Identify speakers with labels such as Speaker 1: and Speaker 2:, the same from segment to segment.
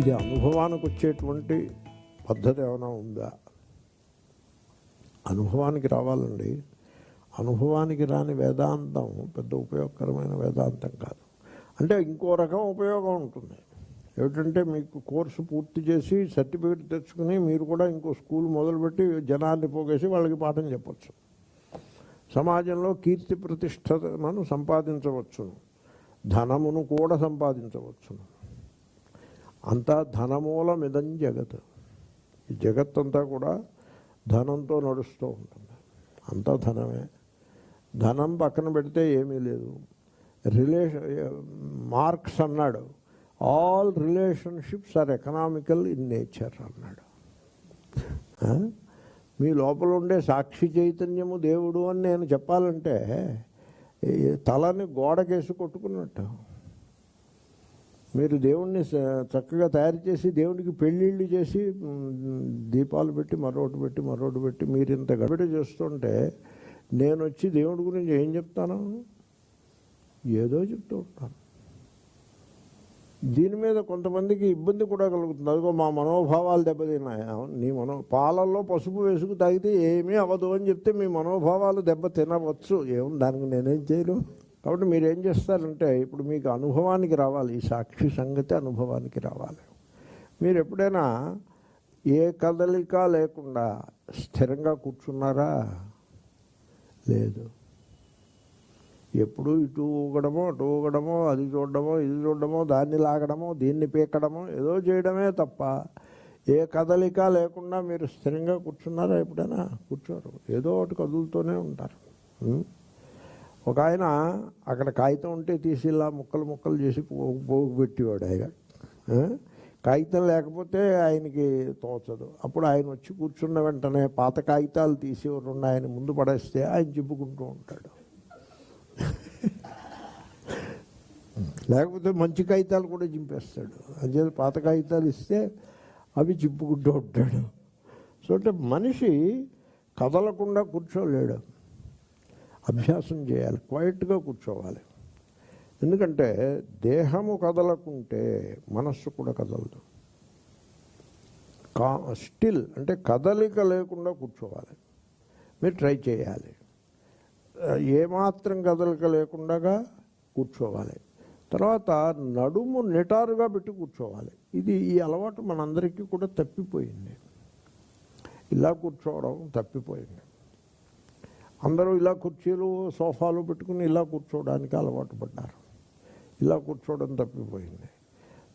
Speaker 1: ఇది అనుభవానికి వచ్చేటువంటి పద్ధతి ఏమైనా ఉందా? అనుభవానికి రావాలండి. అనుభవానికి రాని వేదాంతం పెద్ద ఉపయోగకరమైన వేదాంతం కాదు. అంటే ఇంకో రకం ఉపయోగం ఉంటుంది. ఏమిటంటే మీకు కోర్సు పూర్తి చేసి సర్టిఫికేట్ తెచ్చుకుని మీరు కూడా ఇంకో స్కూల్ మొదలుపెట్టి జనాన్ని పోగేసి వాళ్ళకి పాఠం చెప్పచ్చు. సమాజంలో కీర్తి ప్రతిష్టను సంపాదించవచ్చును. ధనమును కూడా సంపాదించవచ్చును. అంతా ధనమూలమిదం జగత్. ఈ జగత్తంతా కూడా ధనంతో నడుస్తూ ఉంటుంది. అంతా ధనమే. ధనం పక్కన పెడితే ఏమీ లేదు. రిలేషన్ మార్క్స్ అన్నాడు. All relationships are economical in nature అన్నాడు. మీ లోపల ఉండే సాక్షి చైతన్యము దేవుడు అని నేను చెప్పాలంటే ఈ తలని గోడకేసి కొట్టుకున్నట్టు. మీరు దేవుణ్ణి చక్కగా తయారు చేసి దేవుడికి పెళ్ళిళ్ళు చేసి దీపాలు పెట్టి మరొకటి పెట్టి మరొకటి పెట్టి మీరు ఇంత గడబడి చేస్తుంటే నేను వచ్చి దేవుడి గురించి ఏం చెప్తాను? ఏదో చెప్తూ ఉంటాను. దీని మీద కొంతమందికి ఇబ్బంది కూడా కలుగుతుంది. అదిగో మా మనోభావాలు దెబ్బతిన్నాయి? నీ మనో పాలల్లో పసుపు వేసుకు తాగితే ఏమీ అవ్వదు అని చెప్తే మీ మనోభావాలు దెబ్బ తినవచ్చు. ఏం దానికి నేనేం చేయను? కాబట్టి మీరు ఏం చేస్తారంటే ఇప్పుడు మీకు అనుభవానికి రావాలి ఈ సాక్షి సంగతి అనుభవానికి రావాలి. మీరు ఎప్పుడైనా ఏ కదలిక లేకుండా స్థిరంగా కూర్చున్నారా? లేదు. ఎప్పుడు ఇటు ఊగడమో అటు ఊగడమో అది చూడడమో ఇది చూడడమో దాన్ని లాగడమో దీన్ని పీకడమో ఏదో చేయడమే తప్ప ఏ కదలిక లేకుండా మీరు స్థిరంగా కూర్చున్నారా ఎప్పుడైనా? కూర్చోరు. ఏదో ఒకటి కదులుతూనే ఉంటారు. ఒక ఆయన అక్కడ కాగితం ఉంటే తీసి ఇలా ముక్కలు ముక్కలు చేసి పో- పోగు పెట్టేవాడు ఆయన. కాగితం లేకపోతే ఆయనకి తోచదు. అప్పుడు ఆయన వచ్చి కూర్చున్న వెంటనే పాత కాగితాలు తీసి రెండు ఆయన ముందు పడేస్తే ఆయన చెప్పుకుంటూ ఉంటాడు. లేకపోతే మంచి కాగితాలు కూడా చింపేస్తాడు. అదే పాత కాగితాలు ఇస్తే అవి చింపుకుంటూ ఉంటాడు. సో అంటే మనిషి కదలకుండా కూర్చోలేడు. అభ్యాసం చేయాలి క్వైట్గా కూర్చోవాలి. ఎందుకంటే దేహము కదలకుంటే మనస్సు కూడా కదలదు. కా స్టిల్ అంటే కదలిక లేకుండా కూర్చోవాలి. మీరు ట్రై చేయాలి. ఏమాత్రం కదలిక లేకుండా కూర్చోవాలి. తర్వాత నడుము నిటారుగా పెట్టి కూర్చోవాలి. ఇది ఈ అలవాటు మనందరికీ కూడా తప్పిపోయింది. ఇలా కూర్చోవడం తప్పిపోయింది. అందరూ ఇలా కుర్చీలు సోఫాలు పెట్టుకుని ఇలా కూర్చోవడానికి అలవాటు పడ్డారు. ఇలా కూర్చోవడం తప్పిపోయింది.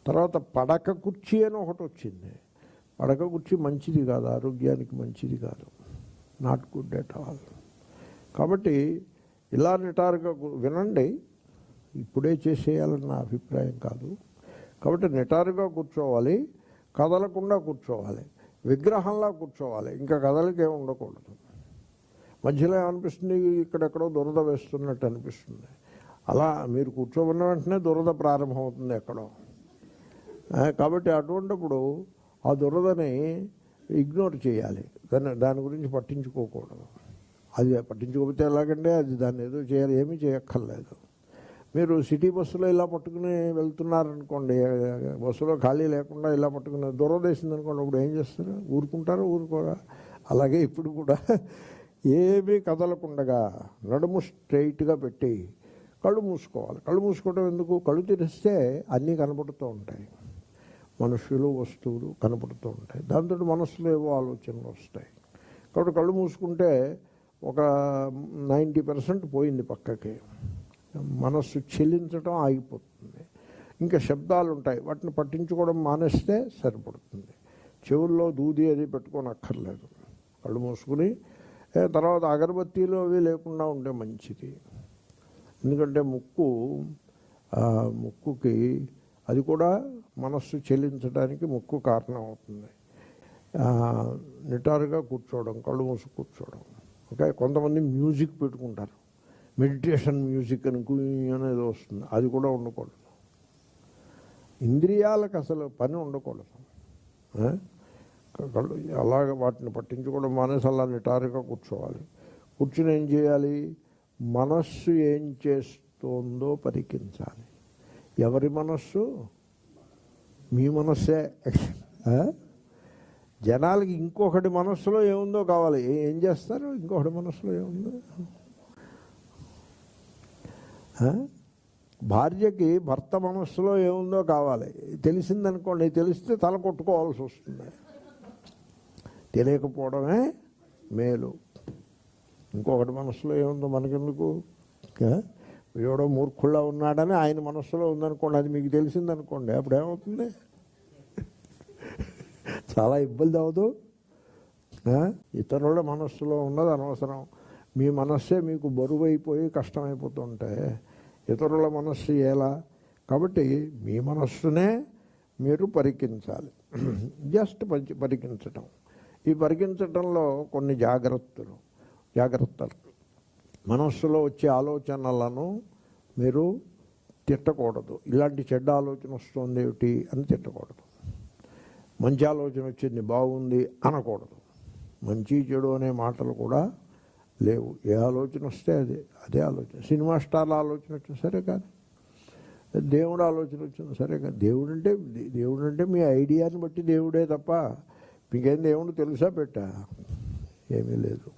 Speaker 1: తర్వాత పడక కుర్చీ అని ఒకటి వచ్చింది. పడక కుర్చీ మంచిది కాదు ఆరోగ్యానికి మంచిది కాదు. నాట్ గుడ్ ఎట్ ఆల్ కాబట్టి ఇలా నిటారుగా వినండి. ఇప్పుడే చేసేయాలని నా అభిప్రాయం కాదు. కాబట్టి నిటారుగా కూర్చోవాలి కదలకుండా కూర్చోవాలి విగ్రహంలా కూర్చోవాలి. ఇంకా కదలికే ఉండకూడదు. మధ్యలో ఏమనిపిస్తుంది? ఇక్కడెక్కడో దురద వేస్తున్నట్టు అనిపిస్తుంది. అలా మీరు కూర్చోబడిన వెంటనే దురద ప్రారంభమవుతుంది ఎక్కడో. కాబట్టి అటువంటిప్పుడు ఆ దురదని ఇగ్నోర్ చేయాలి. దాన్ని దాని గురించి పట్టించుకోకూడదు. అది పట్టించుకోకపోతే ఎలాగంటే అది దాన్ని ఏదో చేయాలి. ఏమీ చేయక్కర్లేదు. మీరు సిటీ బస్సులో ఇలా పట్టుకుని వెళ్తున్నారనుకోండి బస్సులో ఖాళీ లేకుండా ఇలా పట్టుకుని దురదేసింది అనుకోండి అప్పుడు ఏం చేస్తారు? ఊరుకుంటారు? ఊరుకోరా? అలాగే ఇప్పుడు కూడా ఏమీ కదలకుండగా నడుము స్ట్రైట్గా పెట్టి కళ్ళు మూసుకోవాలి. కళ్ళు మూసుకోవడం ఎందుకు? కళ్ళు తెరిస్తే అన్నీ కనపడుతూ ఉంటాయి. మనుషులు వస్తువులు కనపడుతూ ఉంటాయి. దాంతో మనసులో ఏవో ఆలోచనలు వస్తాయి. కాబట్టి కళ్ళు మూసుకుంటే ఒక నైంటీ పర్సెంట్ పోయింది పక్కకి. మనస్సు చెల్లించడం ఆగిపోతుంది. ఇంకా శబ్దాలు ఉంటాయి. వాటిని పట్టించుకోవడం మానేస్తే సరిపడుతుంది. చెవుల్లో దూది అది పెట్టుకొని అక్కర్లేదు కళ్ళు మూసుకుని తర్వాత అగరబత్తీలు అవి లేకుండా ఉంటే మంచిది. ఎందుకంటే ముక్కు ముక్కుకి అది కూడా మనస్సు చెల్లించడానికి ముక్కు కారణం అవుతుంది నిటారుగా కూర్చోవడం కళ్ళు మూసి కూర్చోవడం. ఓకే? కొంతమంది మ్యూజిక్ పెట్టుకుంటారు. మెడిటేషన్ మ్యూజిక్ అని అనేది వస్తుంది. అది కూడా ఉండకూడదు. ఇంద్రియాలకు అసలు పని ఉండకూడదు. కళ్ళు అలాగ వాటిని పట్టించుకోవడం మానేసి అలా నిటారుగా కూర్చోవాలి. కూర్చుని ఏం చేయాలి? మనస్సు ఏం చేస్తోందో పరికించాలి. ఎవరి మనస్సు? మీ మనస్సే. జనాలకి ఇంకొకటి మనస్సులో ఏముందో కావాలి. ఏం చేస్తారు? ఇంకొకటి మనస్సులో ఏముందో? భార్యకి భర్త మనస్సులో ఏముందో కావాలి. తెలిసిందనుకోండి తెలిస్తే తల కొట్టుకోవాల్సి వస్తుంది. తెలియకపోవడమే మేలు. ఇంకొకటి మనసులో ఏముందో మనకెందుకు? ఎవడో మూర్ఖుళ్ళ ఉన్నాడని ఆయన మనస్సులో ఉందనుకోండి అది మీకు తెలిసిందనుకోండి అప్పుడు ఏమవుతుంది? చాలా ఇబ్బంది అవదు ఇతరుల మనస్సులో ఉన్నది అనవసరం. మీ మనస్సే మీకు బరువైపోయి కష్టమైపోతుంటే ఇతరుల మనస్సు ఎలా? కాబట్టి మీ మనస్సునే మీరు పరికించాలి. జస్ట్ పరికించటం. ఈ పరిగించడంలో కొన్ని జాగ్రత్తలు జాగ్రత్తలు. మనస్సులో వచ్చే ఆలోచనలను మీరు తిట్టకూడదు. ఇలాంటి చెడ్డ ఆలోచన వస్తుంది ఏమిటి అని తిట్టకూడదు. మంచి ఆలోచన వచ్చింది బాగుంది అనకూడదు. మంచి చెడు అనే మాటలు కూడా లేవు. ఏ ఆలోచన వస్తే అదే అదే ఆలోచన. సినిమా స్టార్ల ఆలోచన వచ్చిన సరే కానీ దేవుడు ఆలోచన వచ్చింది సరే కానీ దేవుడు అంటే దేవుడు అంటే మీ ఐడియాని బట్టి దేవుడే తప్ప మీకేం దేవుడు తెలుసా పెట్టా? ఏమీ లేదు.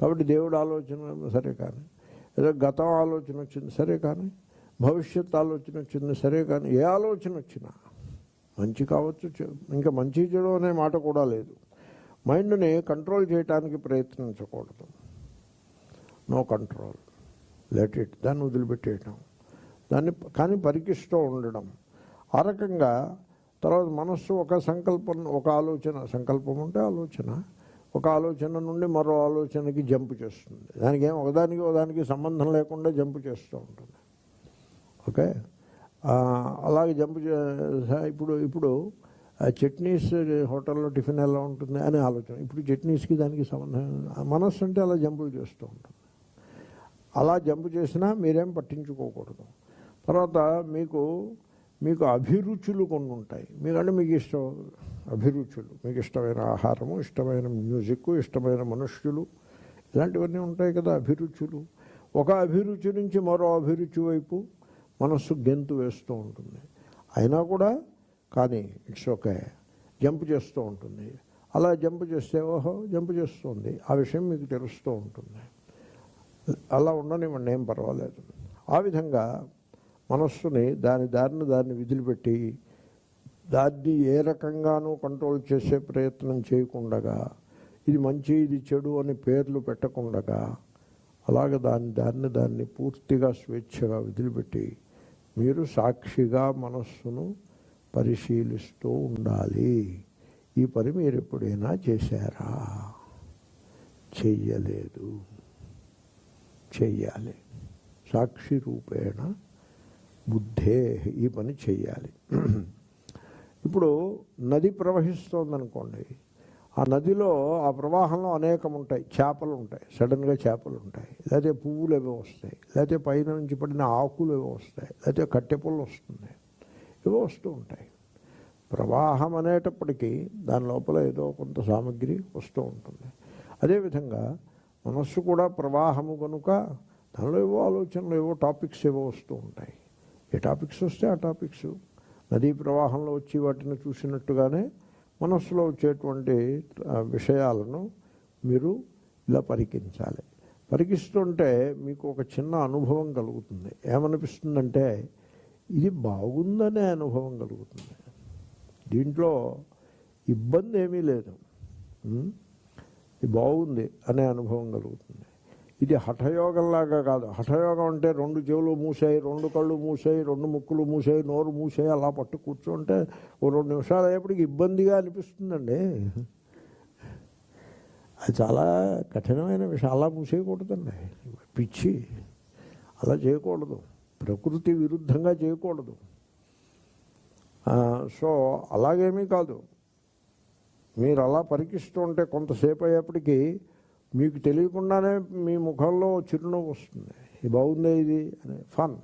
Speaker 1: కాబట్టి దేవుడు ఆలోచన సరే కానీ ఏదో గతం ఆలోచన వచ్చింది సరే కానీ భవిష్యత్ ఆలోచన వచ్చింది సరే కానీ ఏ ఆలోచన వచ్చినా మంచి కావచ్చు ఇంకా మంచి చెడు అనే మాట కూడా లేదు. మైండ్ని కంట్రోల్ చేయడానికి ప్రయత్నించకూడదు. No control. Let it. దాన్ని వదిలిపెట్టేయటం. దాన్ని కానీ పరికిస్తూ ఉండడం. ఆ రకంగా తర్వాత మనస్సు ఒక సంకల్పం ఒక ఆలోచన సంకల్పం ఉంటే ఆలోచన. ఒక ఆలోచన నుండి మరో ఆలోచనకి జంప్ చేస్తుంది. దానికి ఏం ఒకదానికి ఒకదానికి సంబంధం లేకుండా జంప్ చేస్తూ ఉంటుంది. ఓకే? అలాగే జంప్ ఇప్పుడు ఇప్పుడు ఆ చట్నీస్ హోటల్లో టిఫిన్ ఎలా ఉంటుంది అనే ఆలోచన. ఇప్పుడు చట్నీస్కి దానికి సంబంధం మనస్సు అంటే అలా జంపులు చేస్తూ ఉంటుంది. అలా జంప్ చేసినా మీరేం పట్టించుకోకూడదు. తర్వాత మీకు మీకు అభిరుచులు కొన్ని ఉంటాయి. మీకంటే మీకు ఇష్టం అభిరుచులు. మీకు ఇష్టమైన ఆహారము ఇష్టమైన మ్యూజిక్ ఇష్టమైన మనుష్యులు ఇలాంటివన్నీ ఉంటాయి కదా అభిరుచులు. ఒక అభిరుచి నుంచి మరో అభిరుచి వైపు మనస్సు గెంతు వేస్తూ ఉంటుంది. అయినా కూడా కానీ ఇట్స్ ఓకే. జంప్ చేస్తూ ఉంటుంది. అలా జంప్ చేస్తే ఓహో జంప్ చేస్తుంది. ఆ విషయం మీకు తెలుస్తూ ఉంటుంది. అలా ఉండనివ్వండి ఏం పర్వాలేదు. ఆ విధంగా మనస్సుని దాని దారిని దాన్ని విదిలిపెట్టి దాన్ని ఏ రకంగానూ కంట్రోల్ చేసే ప్రయత్నం చేయకుండగా ఇది మంచి ఇది చెడు అని పేర్లు పెట్టకుండగా అలాగ దాని దాన్ని దాన్ని పూర్తిగా స్వేచ్ఛగా వదిలిపెట్టి మీరు సాక్షిగా మనస్సును పరిశీలిస్తూ ఉండాలి. ఈ పని మీరు ఎప్పుడైనా చేశారా? చెయ్యలేదు. చెయ్యాలి. సాక్షి రూపేణ బుద్ధే ఈ పని చెయ్యాలి. ఇప్పుడు నది ప్రవహిస్తోందనుకోండి ఆ నదిలో ఆ ప్రవాహంలో అనేకం ఉంటాయి చేపలు ఉంటాయి సడన్గా చేపలు ఉంటాయి లేకపోతే పువ్వులు ఏవో వస్తాయి లేకపోతే పైన నుంచి పడిన ఆకులు ఏవో వస్తాయి లేకపోతే కట్టెపుల్లు వస్తుంది ఏవో వస్తూ ఉంటాయి. ప్రవాహం అనేటప్పటికీ దాని లోపల ఏదో కొంత సామగ్రి వస్తూ ఉంటుంది. అదేవిధంగా మనస్సు కూడా ప్రవాహము కనుక దానిలో ఏవో ఆలోచనలు ఏవో టాపిక్స్ ఏవో వస్తూ ఉంటాయి. ఏ టాపిక్స్ వస్తే ఆ టాపిక్స్. నదీ ప్రవాహంలో వచ్చి వాటిని చూసినట్టుగానే మనస్సులో వచ్చేటువంటి విషయాలను మీరు ఇలా పరికించాలి. పరికిస్తుంటే మీకు ఒక చిన్న అనుభవం కలుగుతుంది. ఏమనిపిస్తుందంటే ఇది బాగుందనే అనుభవం కలుగుతుంది. దీంట్లో ఇబ్బంది ఏమీ లేదు ఇది బాగుంది అనే అనుభవం కలుగుతుంది. ఇది హఠయోగంలాగా కాదు. హఠయోగం అంటే రెండు చెవులు మూసాయి రెండు కళ్ళు మూసాయి రెండు ముక్కులు మూసాయి నోరు మూసాయి అలా పట్టు కూర్చుంటే ఓ రెండు నిమిషాలు అయ్యేప్పటికి ఇబ్బందిగా అనిపిస్తుందండి. అది చాలా కఠినమైన విషయం. అలా మూసేయకూడదండి. పిచ్చి. అలా చేయకూడదు. ప్రకృతి విరుద్ధంగా చేయకూడదు. సో అలాగేమీ కాదు. మీరు అలా పరికిస్తూ ఉంటే కొంతసేపు అయ్యేప్పటికీ మీకు తెలియకుండానే మీ ముఖంలో చిరునవ్వు వస్తుంది. ఇది బాగుంది ఇది? అని ఫన్.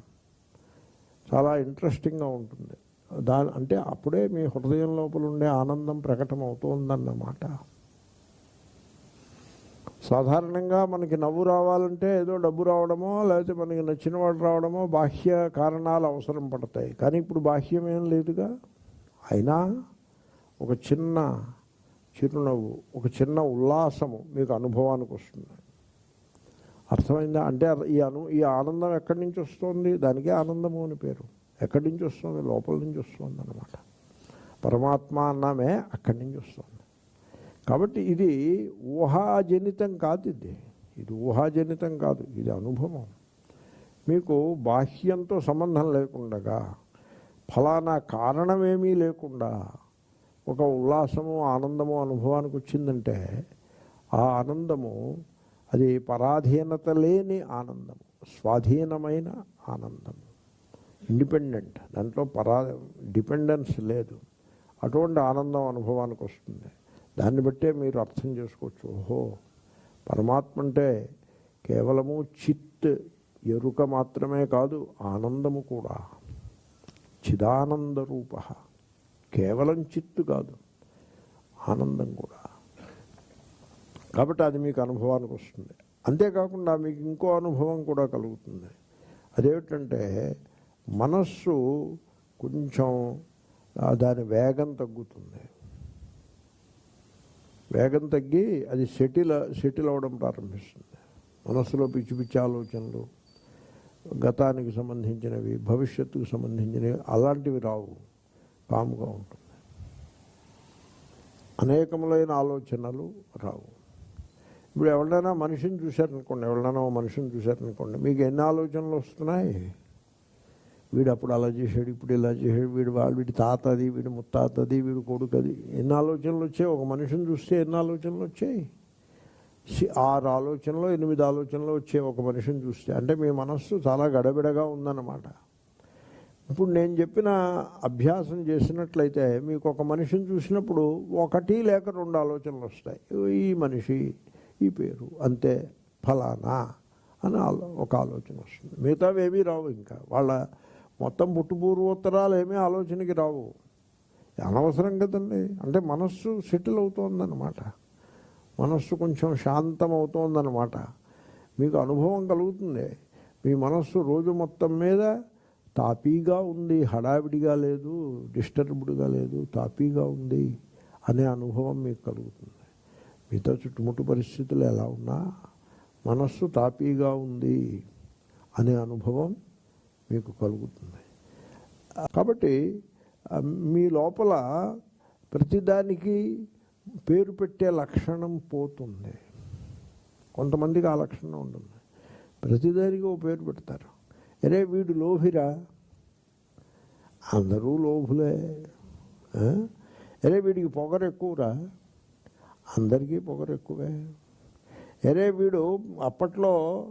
Speaker 1: చాలా ఇంట్రెస్టింగ్గా ఉంటుంది. దాని అంటే అప్పుడే మీ హృదయం లోపల ఉండే ఆనందం ప్రకటన అవుతుందన్నమాట సాధారణంగా మనకి నవ్వు రావాలంటే ఏదో డబ్బు రావడమో లేకపోతే మనకి నచ్చిన వాడు రావడమో బాహ్య కారణాలు అవసరం పడతాయి. కానీ ఇప్పుడు బాహ్యం ఏం లేదుగా? అయినా ఒక చిన్న చిరునవ్వు ఒక చిన్న ఉల్లాసము మీకు అనుభవానికి వస్తుంది. అర్థమైందా? అంటే ఈ అను ఈ ఆనందం ఎక్కడి నుంచి వస్తుంది? దానికే ఆనందము అని పేరు. ఎక్కడి నుంచి వస్తుంది? లోపల నుంచి వస్తుంది అనమాట పరమాత్మ అన్నామే అక్కడి నుంచి వస్తుంది. కాబట్టి ఇది ఊహాజనితం కాదు ఇది. ఇది ఊహాజనితం కాదు. ఇది అనుభవం. మీకు బాహ్యంతో సంబంధం లేకుండగా ఫలానా కారణమేమీ లేకుండా ఒక ఉల్లాసము ఆనందము అనుభవానికి వచ్చిందంటే ఆ ఆనందము అది పరాధీనత లేని ఆనందము స్వాధీనమైన ఆనందము. ఇండిపెండెంట్ దాంట్లో పరా డిపెండెన్స్ లేదు. అటువంటి ఆనందం అనుభవానికి వస్తుంది. దాన్ని బట్టే మీరు అర్థం చేసుకోవచ్చు. ఓహో పరమాత్మ అంటే కేవలము చిత్ ఎరుక మాత్రమే కాదు ఆనందము కూడా. చిదానంద రూప. కేవలం చిత్తు కాదు ఆనందం కూడా. కాబట్టి అది మీకు అనుభవానికి వస్తుంది. అంతేకాకుండా మీకు ఇంకో అనుభవం కూడా కలుగుతుంది. అదేమిటంటే మనస్సు కొంచెం దాని వేగం తగ్గుతుంది. వేగం తగ్గి అది సెటిల్ సెటిల్ అవ్వడం ప్రారంభిస్తుంది. మనస్సులో పిచ్చి పిచ్చి ఆలోచనలు గతానికి సంబంధించినవి భవిష్యత్తుకు సంబంధించినవి అలాంటివి రావు. కాముగా ఉంటుంది. అనేకములైన ఆలోచనలు రావు. ఇప్పుడు ఎవరైనా మనిషిని చూశారనుకోండి ఎవరైనా మనిషిని చూశారనుకోండి మీకు ఎన్ని ఆలోచనలు వస్తున్నాయి? వీడు అప్పుడు అలా చేశాడు ఇప్పుడు ఇలా చేశాడు వీడు వాళ్ళు వీడి తాతది వీడి ముత్తాతది వీడి కొడుకది ఎన్ని ఆలోచనలు వచ్చాయి? ఒక మనిషిని చూస్తే ఎన్ని ఆలోచనలు వచ్చాయి? ఆరు ఆలోచనలు ఎనిమిది ఆలోచనలు వచ్చాయి ఒక మనిషిని చూస్తే. అంటే మీ మనస్సు చాలా గడబిడగా ఉందన్నమాట. ఇప్పుడు నేను చెప్పిన అభ్యాసం చేసినట్లయితే మీకు ఒక మనిషిని చూసినప్పుడు ఒకటి లేక రెండు ఆలోచనలు వస్తాయి. ఈ మనిషి ఈ పేరు అంతే ఫలానా అని ఒక ఆలోచన వస్తుంది. మిగతావి ఏమీ రావు ఇంకా. వాళ్ళ మొత్తం పుట్టుపూర్వోత్తరాలు ఏమీ ఆలోచనకి రావు. అనవసరం కదండి. అంటే మనస్సు సెటిల్ అవుతోందన్నమాట. మనస్సు కొంచెం శాంతం అవుతోందన్నమాట మీకు అనుభవం కలుగుతుంది. మీ మనస్సు రోజు మొత్తం మీద తాపీగా ఉంది హడావిడిగా లేదు డిస్టర్బ్డ్గా లేదు తాపీగా ఉంది అనే అనుభవం మీకు కలుగుతుంది. మిగతా చుట్టుముట్టు పరిస్థితులు ఎలా ఉన్నా మనస్సు తాపీగా ఉంది అనే అనుభవం మీకు కలుగుతుంది. కాబట్టి మీ లోపల ప్రతిదానికి పేరు పెట్టే లక్షణం పోతుంది. కొంతమందికి ఆ లక్షణం ఉంటుంది. ప్రతిదానికి ఓ పేరు పెడతారు. అరే వీడు లోభిరా? అందరూ లోభులే. అరే వీడికి పొగరు ఎక్కువరా? అందరికీ పొగరు ఎక్కువే. అరే వీడు అప్పట్లో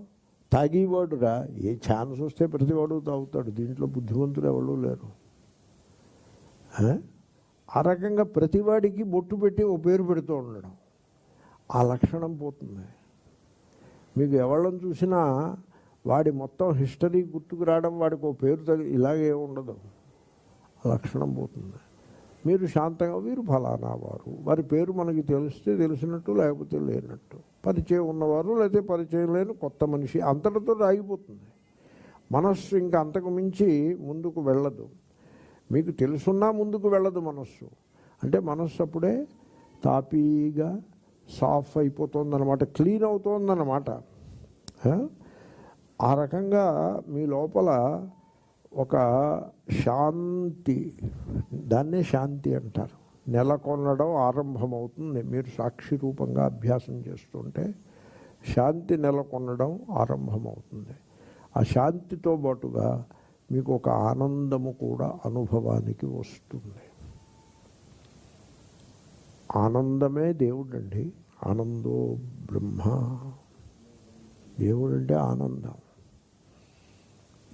Speaker 1: తాగేవాడురా. ఏ ఛాన్స్ వస్తే ప్రతివాడు తాగుతాడు. దీంట్లో బుద్ధిమంతులు ఎవరు లేరు. ఆ? ఆ రకంగా ప్రతివాడికి బొట్టు పెట్టి ఓ పేరు పెడుతూ ఉండడం. ఆ లక్షణం పోతుంది. మీకు ఎవళ్ళని చూసినా వాడి మొత్తం హిస్టరీ గుర్తుకు రావడం వాడికి ఓ పేరు తగి ఇలాగే ఉండదు. లక్షణం పోతుంది. మీరు శాంతంగా వీరు ఫలానా వారు. వారి పేరు మనకి తెలిస్తే తెలిసినట్టు లేకపోతే లేనట్టు. పరిచయం ఉన్నవారు లేకపోతే పరిచయం లేని కొత్త మనిషి అంతటితో ఆగిపోతుంది. మనస్సు ఇంకా అంతకు మించి ముందుకు వెళ్ళదు. మీకు తెలుసున్నా ముందుకు వెళ్ళదు మనస్సు. అంటే మనస్సు అప్పుడే తాపీగా సాఫ్ అయిపోతుందన్నమాట క్లీన్ అవుతుందన్నమాట. ఆ? రకంగా మీ లోపల ఒక శాంతి దాన్నే శాంతి అంటారు. నెలకొనడం ఆరంభమవుతుంది. మీరు సాక్షి రూపంగా అభ్యాసం చేస్తుంటే శాంతి నెలకొనడం ఆరంభమవుతుంది. ఆ శాంతితో పాటుగా మీకు ఒక ఆనందము కూడా అనుభవానికి వస్తుంది. ఆనందమే దేవుడండి. ఆనందో బ్రహ్మ. దేవుడు అంటే ఆనందం.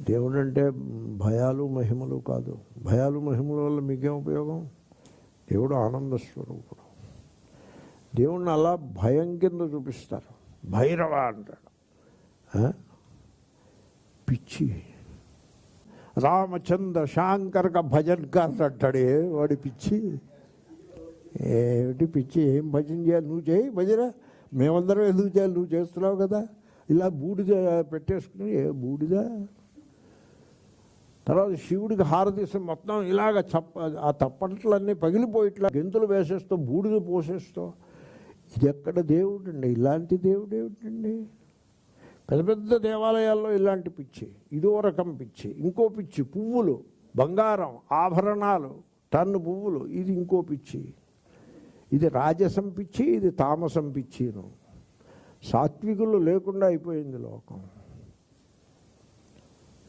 Speaker 1: దేవుడు అంటే భయాలు మహిమలు కాదు. భయాలు మహిమల వల్ల మీకేం ఉపయోగం? దేవుడు ఆనంద స్వరూపుడు. దేవుణ్ణి అలా భయం కింద చూపిస్తారు. భైరవ అంటాడు. పిచ్చి. రామచంద్ర శాంకర్క భజన్ కార్ వాడి పిచ్చి? ఏమిటి పిచ్చి? ఏం భజన చేయాలి? నువ్వు చేయి భజన. మేమందరం ఎందుకు చేయాలి? నువ్వు చేస్తున్నావు కదా. ఇలా బూడిద పెట్టేసుకుని ఏ బూడిద? తర్వాత శివుడికి హారతీసి మొత్తం ఇలాగ చప్ప ఆ తప్పట్లన్నీ పగిలిపోయిట్లా గెంతులు వేసేస్తూ బూడిద పోసేస్తూ ఇది ఎక్కడ దేవుడు అండి ఇలాంటి దేవుడు ఏమిటండి? పెద్ద పెద్ద దేవాలయాల్లో ఇలాంటి పిచ్చి ఇదో రకం పిచ్చి ఇంకో పిచ్చి పువ్వులు బంగారం ఆభరణాలు టన్ను పువ్వులు ఇది ఇంకో పిచ్చి. ఇది రాజసం పిచ్చి ఇది తామసం పిచ్చిను. సాత్వికులు లేకుండా అయిపోయింది లోకం.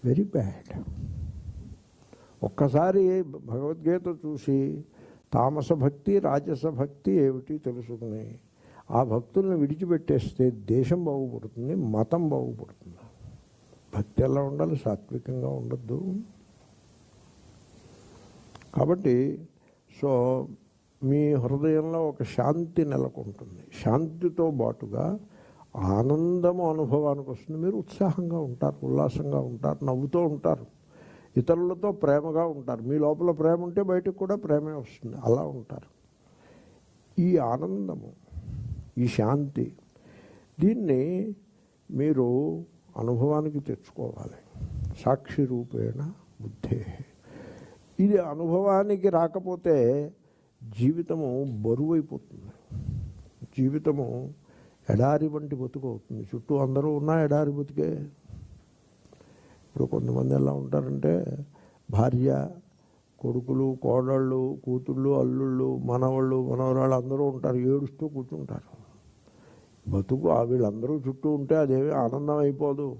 Speaker 1: వెరీ బ్యాడ్ ఒక్కసారి భగవద్గీత చూసి తామస భక్తి రాజస భక్తి ఏమిటి తెలుసుకుని ఆ భక్తులను విడిచిపెట్టేస్తే దేశం బాగుపడుతుంది మతం బాగుపడుతుంది. భక్తి ఎలా ఉండాలి? సాత్వికంగా ఉండద్దు. కాబట్టి సో మీ హృదయంలో ఒక శాంతి నెలకొంటుంది. శాంతితో పాటుగా ఆనందము అనుభవానికి వస్తుంది. మీరు ఉత్సాహంగా ఉంటారు ఉల్లాసంగా ఉంటారు నవ్వుతూ ఉంటారు. ఇతరులతో ప్రేమగా ఉంటారు. మీ లోపల ప్రేమ ఉంటే బయటకు కూడా ప్రేమే వస్తుంది. అలా ఉంటారు. ఈ ఆనందము ఈ శాంతి దీన్ని మీరు అనుభవానికి తెచ్చుకోవాలి. సాక్షి రూపేణ బుద్ధే. ఇది అనుభవానికి రాకపోతే జీవితము బరువైపోతుంది. జీవితము ఎడారి వంటి బతుకు అవుతుంది. చుట్టూ అందరూ ఉన్నా ఎడారి బతికే ఇప్పుడు కొంతమంది ఎలా ఉంటారంటే భార్య కొడుకులు కోడళ్ళు కూతుళ్ళు అల్లుళ్ళు మనవాళ్ళు మనవరాళ్ళు అందరూ ఉంటారు ఏడుస్తూ కూర్చుంటారు. బతుకు ఆ వీళ్ళందరూ చుట్టూ ఉంటే అదేమి ఆనందం అయిపోదు.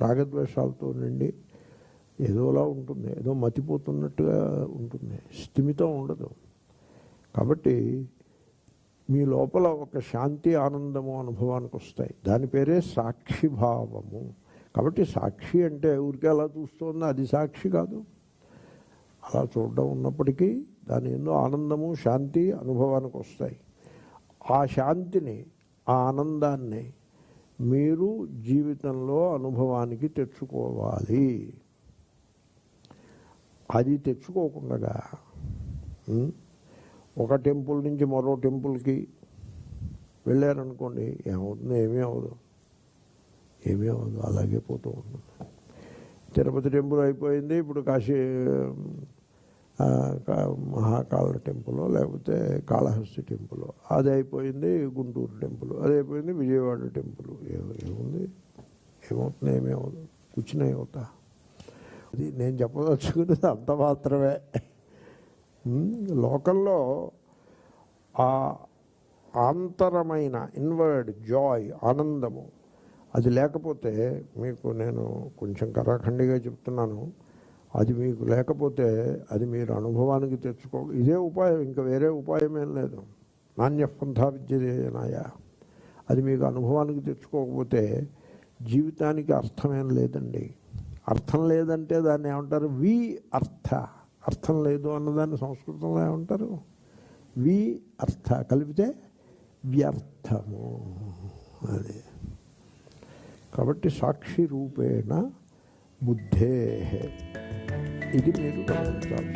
Speaker 1: రాగద్వేషాలతో నిండి ఏదోలా ఉంటుంది ఏదో మతిపోతున్నట్టుగా ఉంటుంది స్థిమితం ఉండదు. కాబట్టి మీ లోపల ఒక శాంతి ఆనందము అనుభవానికి వస్తాయి. దాని పేరే సాక్షిభావము. కాబట్టి సాక్షి అంటే ఊరికే అలా చూస్తోంది. అది సాక్షి కాదు. అలా చూడడం ఉన్నప్పటికీ దాని ఎన్నో ఆనందము శాంతి అనుభవానికి వస్తాయి. ఆ శాంతిని ఆ ఆనందాన్ని మీరు జీవితంలో అనుభవానికి తెచ్చుకోవాలి. అది తెచ్చుకోకుండా ఒక టెంపుల్ నుంచి మరో టెంపుల్కి వెళ్ళారనుకోండి ఏమవుతుంది? ఏమీ అవ్వదు. ఏమీ ఉందో అలాగే పోతూ ఉంటుంది. తిరుపతి టెంపుల్ అయిపోయింది ఇప్పుడు కాశీ కా- మహాకాళ టెంపుల్ లేకపోతే కాళహస్తి టెంపుల్. అది అయిపోయింది గుంటూరు టెంపుల్. అది అయిపోయింది విజయవాడ టెంపుల్. ఏ- ఏముంది? ఏమవుతుంది? ఏమీ అవ్వదు. కూర్చునే అవుతా. అది నేను చెప్పదలుచుకున్నది అంత మాత్రమే. లోకల్లో లోకంలో ఆ ఆంతరమైన ఇన్వర్డ్ జాయ్ ఆనందము అది లేకపోతే మీకు నేను కొంచెం కరాఖండిగా చెప్తున్నాను. అది మీకు లేకపోతే అది మీరు అనుభవానికి తెచ్చుకో ఇదే ఉపాయం ఇంకా వేరే ఉపాయం ఏం లేదు. నాణ్యపంథా విద్యనాయ అది మీకు అనుభవానికి తెచ్చుకోకపోతే జీవితానికి అర్థమేం లేదండి. అర్థం లేదంటే దాన్ని ఏమంటారు? వి అర్థ. అర్థం లేదు అన్నదాన్ని సంస్కృతంలో ఏమంటారు? వి అర్థ. కలిపితే వ్యర్థము. అది. కాబట్టి సాక్షి రూపేణ బుద్ధే ఇది మీరు గమనించాలి.